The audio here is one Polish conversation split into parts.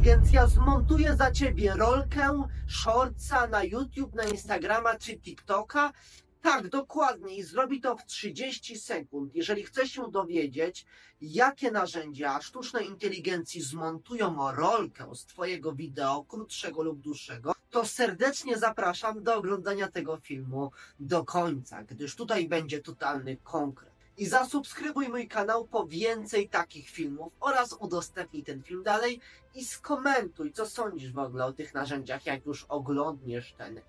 inteligencja zmontuje za ciebie rolkę, shortsa na YouTube, na Instagrama czy TikToka. Tak, dokładnie i zrobi to w 30 sekund. Jeżeli chcesz się dowiedzieć, jakie narzędzia sztucznej inteligencji zmontują rolkę z Twojego wideo, krótszego lub dłuższego, to serdecznie zapraszam do oglądania tego filmu do końca, gdyż tutaj będzie totalny konkret. I zasubskrybuj mój kanał po więcej takich filmów oraz udostępnij ten film dalej i skomentuj, co sądzisz w ogóle o tych narzędziach, jak już oglądniesz ten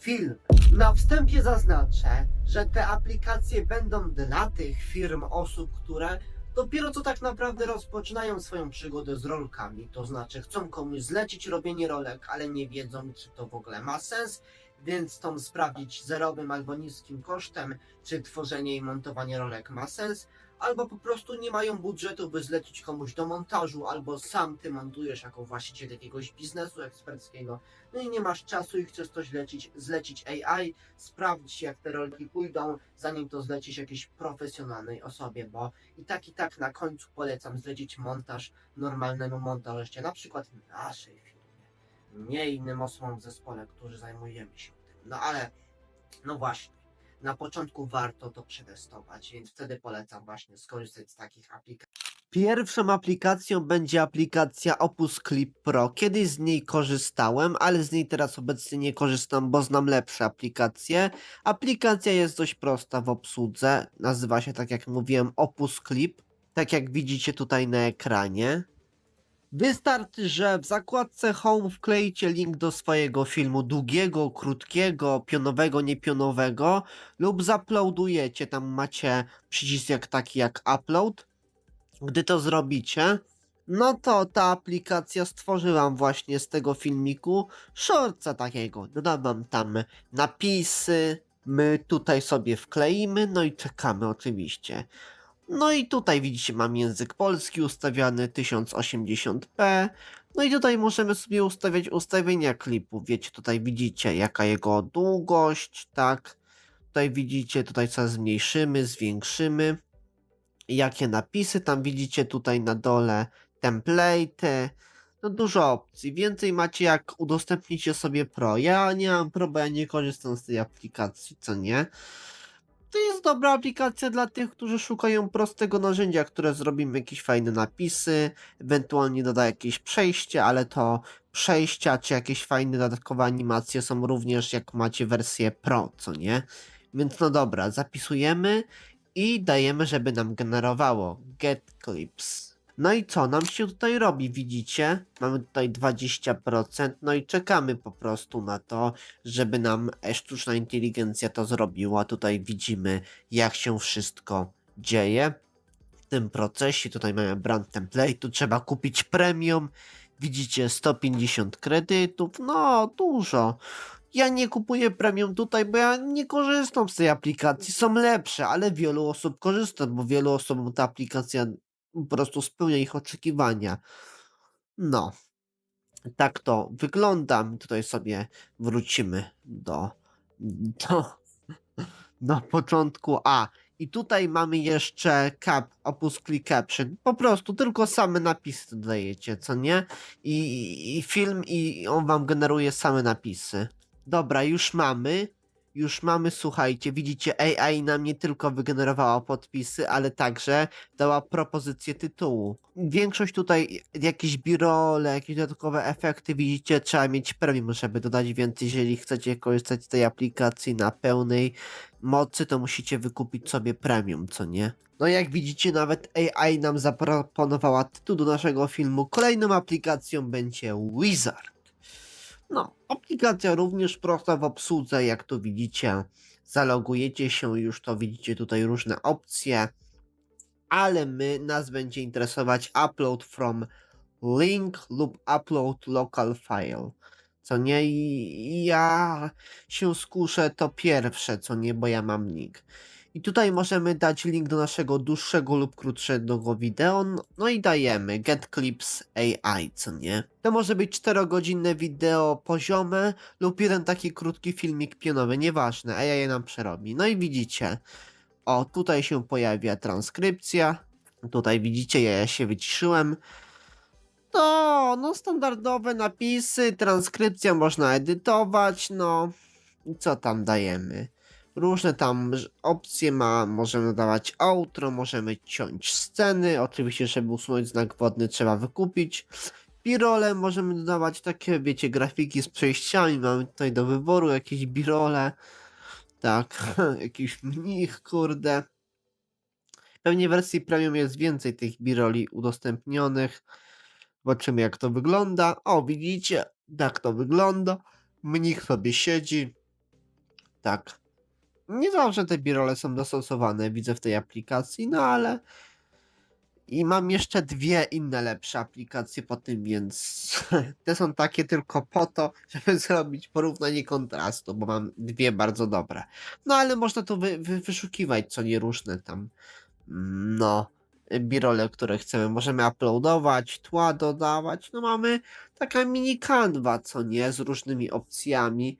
film. Na wstępie zaznaczę, że te aplikacje będą dla tych firm, osób, które dopiero co tak naprawdę rozpoczynają swoją przygodę z rolkami. To znaczy chcą komuś zlecić robienie rolek, ale nie wiedzą, czy to w ogóle ma sens, więc chcą sprawdzić zerowym albo niskim kosztem, czy tworzenie i montowanie rolek ma sens, albo po prostu nie mają budżetu, by zlecić komuś do montażu, albo sam ty montujesz jako właściciel jakiegoś biznesu eksperckiego, no i nie masz czasu i chcesz to zlecić, zlecić AI, sprawdzić jak te rolki pójdą, zanim to zlecisz jakiejś profesjonalnej osobie, bo i tak i tak na końcu polecam zlecić montaż normalnemu montażyście, na przykład naszej firmie, nie innym osobom w zespole, którzy zajmujemy się tym. No ale, no właśnie, na początku warto to przetestować, więc wtedy polecam właśnie skorzystać z takich aplikacji. Pierwszą aplikacją będzie aplikacja Opus Clip Pro. Kiedyś z niej korzystałem, ale z niej teraz obecnie nie korzystam, bo znam lepsze aplikacje. Aplikacja jest dość prosta w obsłudze. Nazywa się, tak jak mówiłem, Opus Clip. Tak jak widzicie tutaj na ekranie. Wystarczy, że w zakładce Home wkleicie link do swojego filmu długiego, krótkiego, pionowego, niepionowego lub zaploadujecie, tam macie przycisk jak taki jak upload. Gdy to zrobicie, no to ta aplikacja stworzy wam właśnie z tego filmiku shortsa takiego. Dodam wam tam napisy, my tutaj sobie wkleimy, no i czekamy oczywiście. No i tutaj widzicie, mam język polski ustawiany 1080p. No i tutaj możemy sobie ustawiać ustawienia klipu. Wiecie, tutaj widzicie jaka jego długość, tak. Tutaj widzicie, tutaj co zmniejszymy, zwiększymy. Jakie napisy, tam widzicie tutaj na dole template. No dużo opcji. Więcej macie jak udostępnicie sobie Pro. Ja nie mam Pro, bo ja nie korzystam z tej aplikacji, co nie? To jest dobra aplikacja dla tych, którzy szukają prostego narzędzia, które zrobimy jakieś fajne napisy, ewentualnie doda jakieś przejście, ale to przejścia czy jakieś fajne dodatkowe animacje są również jak macie wersję Pro, co nie? Więc no dobra, zapisujemy i dajemy, żeby nam generowało get clips. No i co nam się tutaj robi? Widzicie? Mamy tutaj 20%, no i czekamy po prostu na to, żeby nam e, sztuczna inteligencja to zrobiła. Tutaj widzimy, jak się wszystko dzieje w tym procesie. Tutaj mamy brand template, tu trzeba kupić premium. Widzicie 150 kredytów, no dużo. Ja nie kupuję premium tutaj, bo ja nie korzystam z tej aplikacji. Są lepsze, ale wielu osób korzysta, bo wielu osobom ta aplikacja po prostu spełnia ich oczekiwania. No. Tak to wygląda. Tutaj sobie wrócimy do, do, do początku. A, i tutaj mamy jeszcze cap, opus click caption. Po prostu tylko same napisy dodajecie, co nie? I, I film, i on wam generuje same napisy. Dobra, już mamy. Już mamy, słuchajcie, widzicie, AI nam nie tylko wygenerowała podpisy, ale także dała propozycję tytułu. Większość tutaj, jakieś birole, jakieś dodatkowe efekty, widzicie, trzeba mieć premium, żeby dodać więcej. Jeżeli chcecie korzystać z tej aplikacji na pełnej mocy, to musicie wykupić sobie premium, co nie? No jak widzicie, nawet AI nam zaproponowała tytuł do naszego filmu. Kolejną aplikacją będzie Wizard. No, aplikacja również prosta w obsłudze, jak tu widzicie. Zalogujecie się, już to widzicie tutaj różne opcje, ale my, nas będzie interesować upload from link lub upload local file. Co nie, ja się skuszę to pierwsze, co nie, bo ja mam link. I tutaj możemy dać link do naszego dłuższego lub krótszego wideo, no- no i dajemy Get Clips AI, co nie? To może być 4-godzinne wideo poziome lub jeden taki krótki filmik pionowy, nieważne, AI je nam przerobi. No i widzicie, o tutaj się pojawia transkrypcja, tutaj widzicie, ja się wyciszyłem. To no standardowe napisy, transkrypcja można edytować, no i co tam dajemy? Różne tam opcje ma, możemy dodawać outro, możemy ciąć sceny, oczywiście żeby usunąć znak wodny trzeba wykupić. Birole możemy dodawać takie, wiecie, grafiki z przejściami, mamy tutaj do wyboru jakieś birole, tak, jakiś mnich, kurde. Pewnie w wersji premium jest więcej tych biroli udostępnionych. Zobaczymy jak to wygląda. O, widzicie, tak to wygląda. Mnich sobie siedzi. Tak. Nie zawsze te birole są dostosowane, widzę w tej aplikacji, no ale. I mam jeszcze dwie inne lepsze aplikacje po tym, więc te są takie tylko po to, żeby zrobić porównanie kontrastu, bo mam dwie bardzo dobre. No ale można tu wy, wy, wyszukiwać co nie różne tam. No birole, które chcemy. Możemy uploadować, tła dodawać. No mamy taka mini kanwa, co nie, z różnymi opcjami.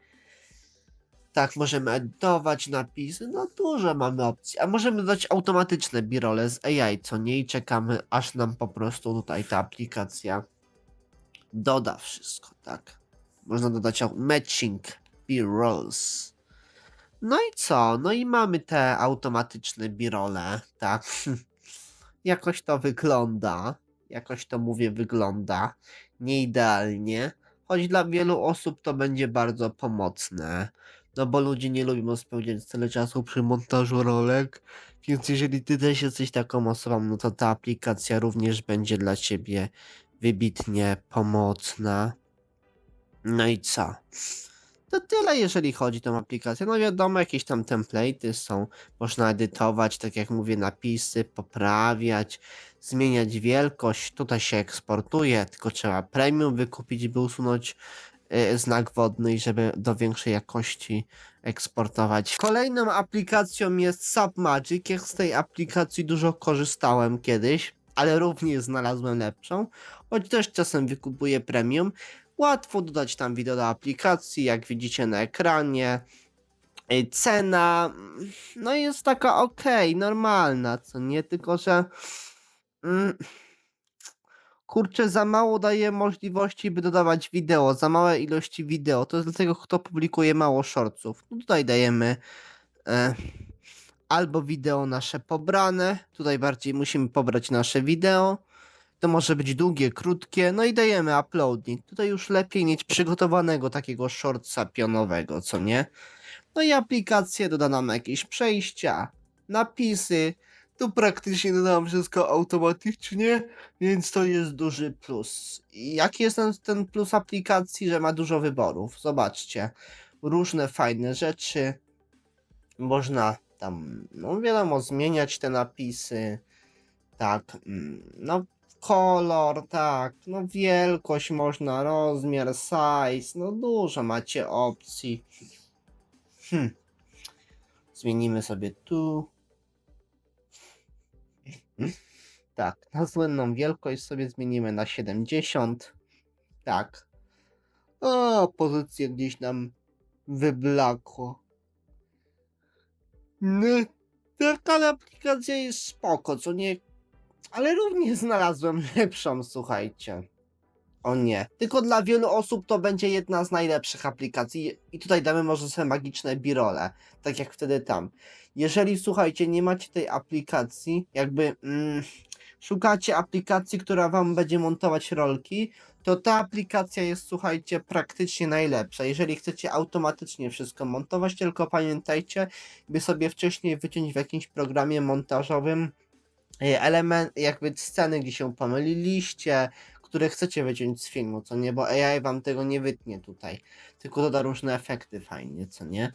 Tak, możemy edytować napisy, no dużo mamy opcji. A możemy dodać automatyczne birole z AI, co nie, i czekamy, aż nam po prostu tutaj ta aplikacja doda wszystko, tak. Można dodać matching birolls. No i co? No i mamy te automatyczne birole, tak. jakoś to wygląda. Jakoś to mówię, wygląda. Nie idealnie. Choć dla wielu osób to będzie bardzo pomocne. No bo ludzie nie lubią spędzać tyle czasu przy montażu rolek. Więc jeżeli ty też jesteś taką osobą, no to ta aplikacja również będzie dla ciebie wybitnie pomocna. No i co? To tyle, jeżeli chodzi o tą aplikację. No wiadomo, jakieś tam template'y są. Można edytować, tak jak mówię, napisy, poprawiać, zmieniać wielkość. Tutaj się eksportuje, tylko trzeba premium wykupić, by usunąć znak wodny i żeby do większej jakości eksportować. Kolejną aplikacją jest Submagic. Ja z tej aplikacji dużo korzystałem kiedyś, ale również znalazłem lepszą, choć też czasem wykupuję premium. Łatwo dodać tam wideo do aplikacji, jak widzicie na ekranie. Y, Cena, no jest taka ok, normalna, co nie, tylko że mm, kurczę, za mało daje możliwości, by dodawać wideo, za małe ilości wideo. To jest dlatego, kto publikuje mało shortców. No tutaj dajemy e, albo wideo nasze pobrane, tutaj bardziej musimy pobrać nasze wideo. To może być długie, krótkie, no i dajemy uploading. Tutaj już lepiej mieć przygotowanego takiego shortsa pionowego, co nie? No i aplikacje, doda nam jakieś przejścia, napisy. Tu praktycznie dodam wszystko automatycznie, więc to jest duży plus. I jaki jest ten, ten plus aplikacji, że ma dużo wyborów? Zobaczcie, różne fajne rzeczy. Można tam, no wiadomo, zmieniać te napisy. Tak, mm, no kolor, tak, no wielkość można, rozmiar, size, no dużo macie opcji. Hmm. Zmienimy sobie tu. Tak, na słynną wielkość sobie zmienimy na 70. Tak. O, pozycję gdzieś nam wyblakło. No, taka aplikacja jest spoko, co nie... Ale również znalazłem lepszą, słuchajcie. O nie. Tylko dla wielu osób to będzie jedna z najlepszych aplikacji. I tutaj damy może sobie magiczne birole. Tak jak wtedy tam. Jeżeli słuchajcie, nie macie tej aplikacji, jakby mm, szukacie aplikacji, która wam będzie montować rolki, to ta aplikacja jest, słuchajcie, praktycznie najlepsza. Jeżeli chcecie automatycznie wszystko montować, tylko pamiętajcie, by sobie wcześniej wyciąć w jakimś programie montażowym e, element, jakby sceny, gdzie się pomyliliście, które chcecie wyciąć z filmu, co nie, bo AI wam tego nie wytnie tutaj, tylko doda różne efekty fajnie, co nie.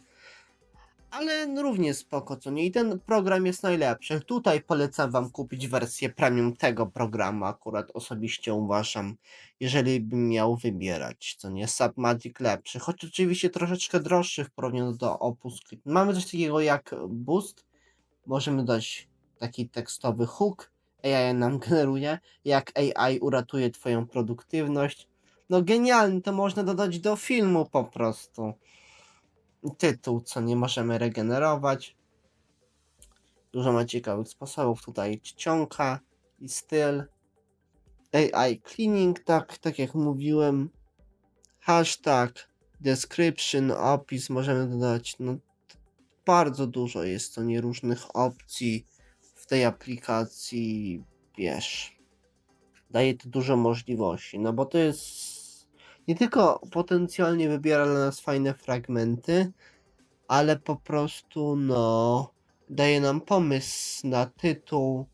Ale równie spoko, co nie? I ten program jest najlepszy. Tutaj polecam wam kupić wersję premium tego programu, akurat osobiście uważam, jeżeli bym miał wybierać, co nie? Submagic lepszy, choć oczywiście troszeczkę droższy w porównaniu do Opus. Mamy coś takiego jak Boost, możemy dać taki tekstowy hook, AI nam generuje, jak AI uratuje twoją produktywność. No genialny, to można dodać do filmu po prostu tytuł, co nie możemy regenerować. Dużo ma ciekawych sposobów. Tutaj czcionka i styl. AI cleaning, tak, tak jak mówiłem. Hashtag, description, opis możemy dodać. No, bardzo dużo jest to nie różnych opcji w tej aplikacji. Wiesz, daje to dużo możliwości, no bo to jest nie tylko potencjalnie wybiera dla nas fajne fragmenty, ale po prostu no daje nam pomysł na tytuł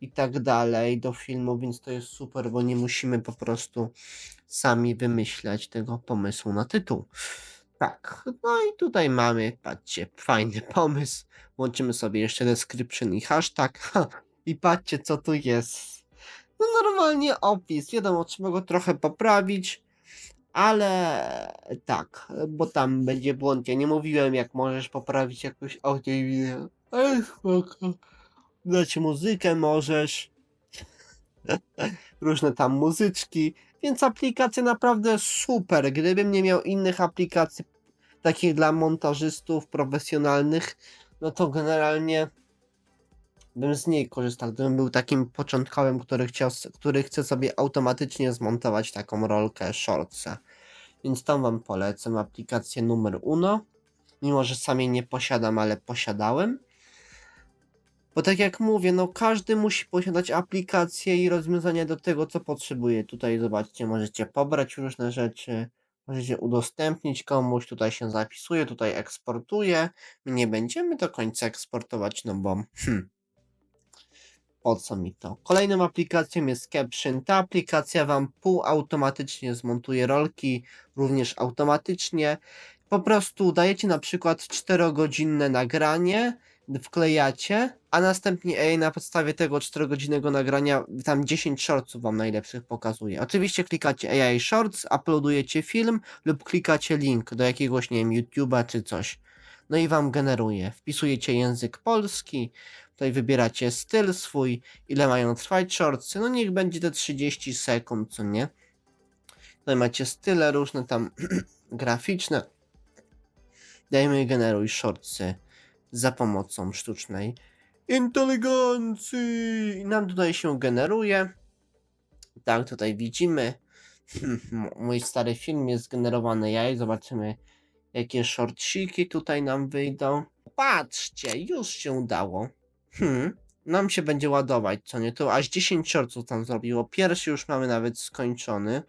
i tak dalej do filmu, więc to jest super, bo nie musimy po prostu sami wymyślać tego pomysłu na tytuł. Tak, no i tutaj mamy, patrzcie, fajny pomysł. Łączymy sobie jeszcze description i hashtag. Ha, I patrzcie, co tu jest. No normalnie opis. Wiadomo, trzeba go trochę poprawić, ale tak, bo tam będzie błąd. Ja nie mówiłem, jak możesz poprawić jakoś audio i wideo. Ale spoko. Dać muzykę możesz. Różne tam muzyczki. Więc aplikacja naprawdę super. Gdybym nie miał innych aplikacji takich dla montażystów profesjonalnych, no to generalnie bym z niej korzystał. Gdybym był takim początkowym, który, chciał, który chce sobie automatycznie zmontować taką rolkę shortsa. Więc tą wam polecam aplikację numer uno. Mimo, że sam jej nie posiadam, ale posiadałem. Bo tak jak mówię, no każdy musi posiadać aplikację i rozwiązania do tego, co potrzebuje. Tutaj zobaczcie, możecie pobrać różne rzeczy, możecie udostępnić komuś, tutaj się zapisuje, tutaj eksportuje. My nie będziemy do końca eksportować, no bo hmm, po co mi to? Kolejną aplikacją jest Caption. Ta aplikacja Wam półautomatycznie zmontuje rolki, również automatycznie. Po prostu dajecie na przykład 4-godzinne nagranie, wklejacie, a następnie AI na podstawie tego 4-godzinnego nagrania tam 10 shortsów Wam najlepszych pokazuje. Oczywiście klikacie AI Shorts, uploadujecie film lub klikacie link do jakiegoś, nie wiem, YouTube'a czy coś. No i Wam generuje. Wpisujecie język polski, Tutaj wybieracie styl swój, ile mają trwać shortsy. No niech będzie te 30 sekund, co nie? Tutaj macie style różne tam graficzne. Dajmy generuj shortsy za pomocą sztucznej inteligencji. I nam tutaj się generuje. Tak, tutaj widzimy. Mój stary film jest generowany jaj. Zobaczymy, jakie shortsiki tutaj nam wyjdą. Patrzcie, już się udało. Hmm, nam się będzie ładować, co nie? To aż 10 shortów tam zrobiło. Pierwszy już mamy nawet skończony.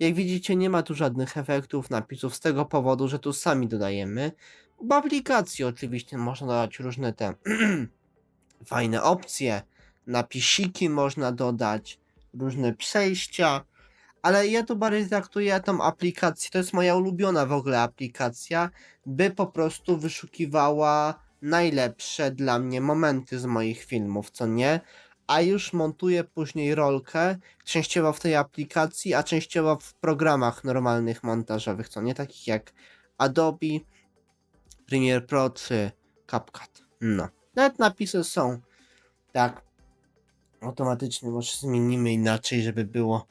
Jak widzicie, nie ma tu żadnych efektów, napisów z tego powodu, że tu sami dodajemy. W aplikacji oczywiście można dodać różne te fajne opcje, napisiki można dodać, różne przejścia, ale ja tu bardziej traktuję tą aplikację, to jest moja ulubiona w ogóle aplikacja, by po prostu wyszukiwała najlepsze dla mnie momenty z moich filmów, co nie? A już montuję później rolkę, częściowo w tej aplikacji, a częściowo w programach normalnych montażowych, co nie? Takich jak Adobe, Premiere Pro czy CapCut. No. Nawet napisy są. Tak. Automatycznie może zmienimy inaczej, żeby było.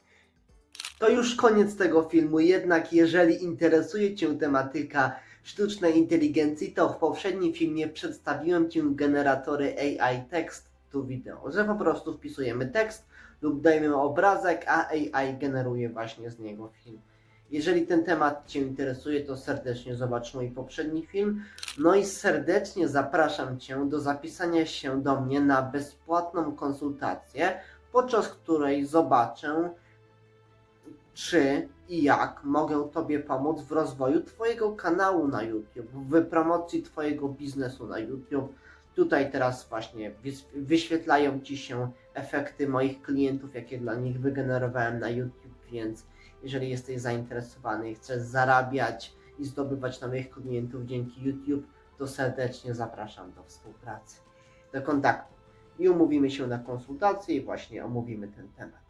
To już koniec tego filmu, jednak jeżeli interesuje Cię tematyka sztucznej inteligencji, to w poprzednim filmie przedstawiłem Ci generatory AI tekstu wideo, że po prostu wpisujemy tekst lub dajemy obrazek, a AI generuje właśnie z niego film. Jeżeli ten temat Cię interesuje, to serdecznie zobacz mój poprzedni film. No i serdecznie zapraszam Cię do zapisania się do mnie na bezpłatną konsultację, podczas której zobaczę, czy i jak mogę Tobie pomóc w rozwoju Twojego kanału na YouTube, w promocji Twojego biznesu na YouTube. Tutaj teraz właśnie wyświetlają Ci się efekty moich klientów, jakie dla nich wygenerowałem na YouTube, więc jeżeli jesteś zainteresowany i chcesz zarabiać i zdobywać nowych klientów dzięki YouTube, to serdecznie zapraszam do współpracy, do kontaktu. I umówimy się na konsultację i właśnie omówimy ten temat.